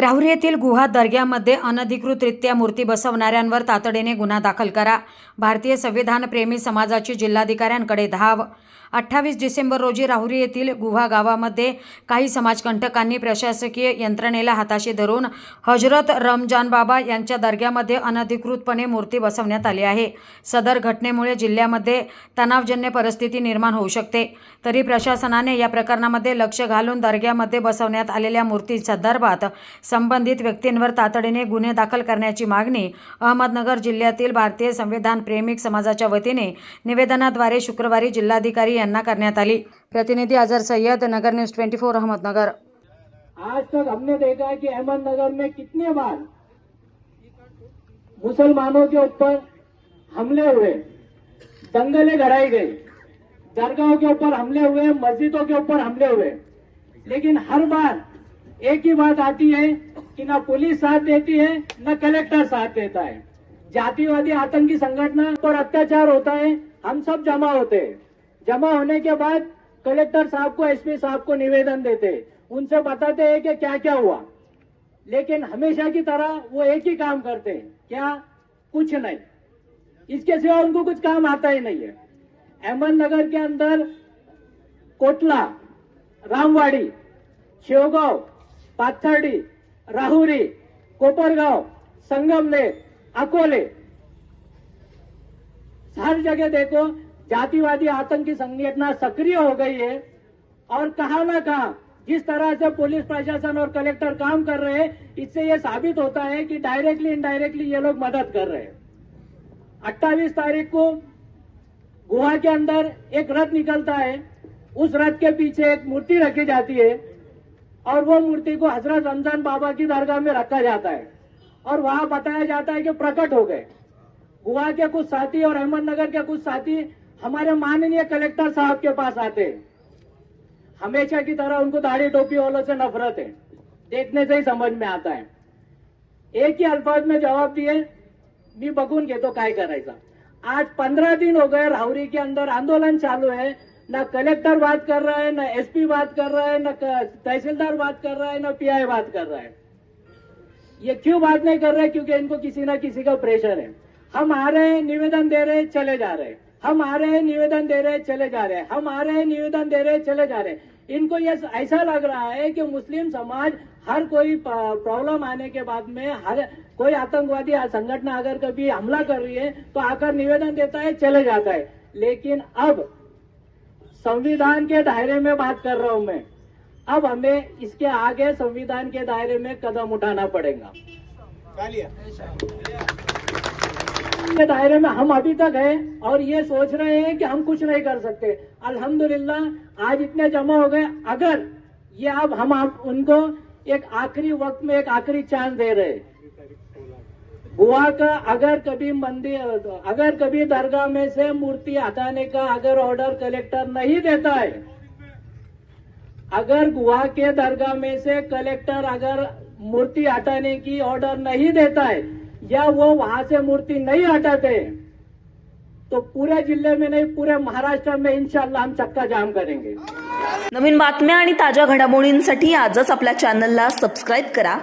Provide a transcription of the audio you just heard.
राहुरी येथील गुहा दर्ग्यामध्ये अनधिकृतरित्या मूर्ती बसवणाऱ्यांवर तातडीने गुन्हा दाखल करा. भारतीय संविधानप्रेमी समाजाची जिल्हाधिकाऱ्यांकडे धाव. अठ्ठावीस डिसेंबर रोजी राहुरी येथील गुहा गावामध्ये काही समाजकंटकांनी प्रशासकीय यंत्रणेला हाताशी धरून हजरत रमजान बाबा यांच्या दर्ग्यामध्ये अनधिकृतपणे मूर्ती बसवण्यात आली आहे. सदर घटनेमुळे जिल्ह्यामध्ये तणावजन्य परिस्थिती निर्माण होऊ शकते. तरी प्रशासनाने या प्रकरणामध्ये लक्ष घालून दर्ग्यामध्ये बसवण्यात आलेल्या मूर्तीसंदर्भात संबंधित व्यक्तींवर तातडीने गुन्हे दाखल करण्याची मागणी अहमदनगर जिल्ह्यातील भारतीय संविधान प्रेमिक समाजाच्या वतीने निवेदनाद्वारे शुक्रवारी जिल्हाधिकारी यांना करण्यात आली. प्रतिनिधी Azhar Sayyad Nagar news twenty four Ahmednagar. आज तक हमने देखा है कि अहमदनगर में कितने बार मुसलमानों के ऊपर हमले हुए दंगले कराई गई दरगाहों के ऊपर हमले हुए मस्जिदों के ऊपर हमले हुए। लेकिन हर बार एक ही बात आती है कि ना पुलिस साथ देती है, न कलेक्टर साथ देता है। जातिवादी आतंकी संगठन पर अत्याचार होता है, हम सब जमा होते हैं। जमा होने के बाद कलेक्टर साहब को, एसपी साहब को निवेदन देते उनसे बताते हैं कि क्या क्या हुआ। लेकिन हमेशा की तरह वो एक ही काम करते हैं। क्या? कुछ नहीं। इसके सिवा उनको कुछ काम आता ही नहीं है। अहमदनगर के अंदर कोटला, रामवाड़ी, शेवगांव, पाथर्डी राहुरी, कोपरगांव, संगमनेर, अकोले। हर जगह देखो, जातिवादी आतंकी संगठना सक्रिय हो गई है, और कहा ना कहा, जिस तरह से पुलिस प्रशासन और कलेक्टर काम कर रहे हैं, इससे ये साबित होता है कि डायरेक्टली इनडायरेक्टली ये लोग मदद कर रहे हैं। अट्ठाईस तारीख को गुहा के अंदर एक रथ निकलता है, उस रथ के पीछे एक मूर्ति रखी जाती है और वो मूर्ति को हज़रत रमज़ान बाबा की दरगाह में रखा जाता है। और वहाँ बताया जाता है कि प्रकट हो गए। गुहा के कुछ साथी और अहमदनगर के कुछ साथी हमारे माननीय कलेक्टर साहब के पास आते हैं। हमेशा की तरह उनको दाढ़ी टोपी वालों से नफरत है। देखने से ही समझ में आता है। एक ही अल्फाज में जवाब दिए, मैं बघून घेतो काय करायचं? आज पंद्रह दिन हो गए राहुरी के अंदर आंदोलन चालू है। न कलेक्टर बात कर रहा है, न एसपी बात कर रहा है, न तहसीलदार बात कर रहा है, न पीआई बात कर रहा है। ये क्यों बात नहीं कर रहे? क्योंकि इनको किसी ना किसी का प्रेशर है। हम आ रहे हैं, निवेदन दे रहे हैं, चले जा रहे हैं। हम आ रहे हैं, निवेदन दे रहे हैं, चले जा रहे हैं। हम आ रहे हैं, निवेदन दे रहे हैं, चले जा रहे हैं। इनको ये ऐसा लग रहा है कि मुस्लिम समाज हर कोई प्रॉब्लम आने के बाद में हर कोई आतंकवादी संगठन अगर कभी हमला कर रही है तो आकर निवेदन देता है, चले जाता है। लेकिन अब संविधान के दायरे में बात कर रहा हूँ मैं। अब हमें इसके आगे संविधान के दायरे में कदम उठाना पड़ेगा। के दायरे में हम अभी तक हैं और ये सोच रहे हैं कि हम कुछ नहीं कर सकते। अल्हम्दुलिल्लाह आज इतने जमा हो गए। अगर ये अब हम आप उनको एक आखिरी वक्त में एक आखिरी चांस दे रहे। हैं हुआ का अगर कभी मंदिर अगर कभी दरगाह में से मूर्ति हटाने का अगर ऑर्डर कलेक्टर नहीं देता है? अगर गुहा के दरगाह में से कलेक्टर अगर मूर्ति हटाने की ऑर्डर नहीं देता है या वो वहां से मूर्ति नहीं हटाते तो पूरे जिले में नहीं पूरे महाराष्ट्र में इनशाला हम चक्का जाम करेंगे। नवीन बातम्या आणि ताज्या घडामोडींसाठी आजच आपल्या चॅनलला सबस्क्राईब करा.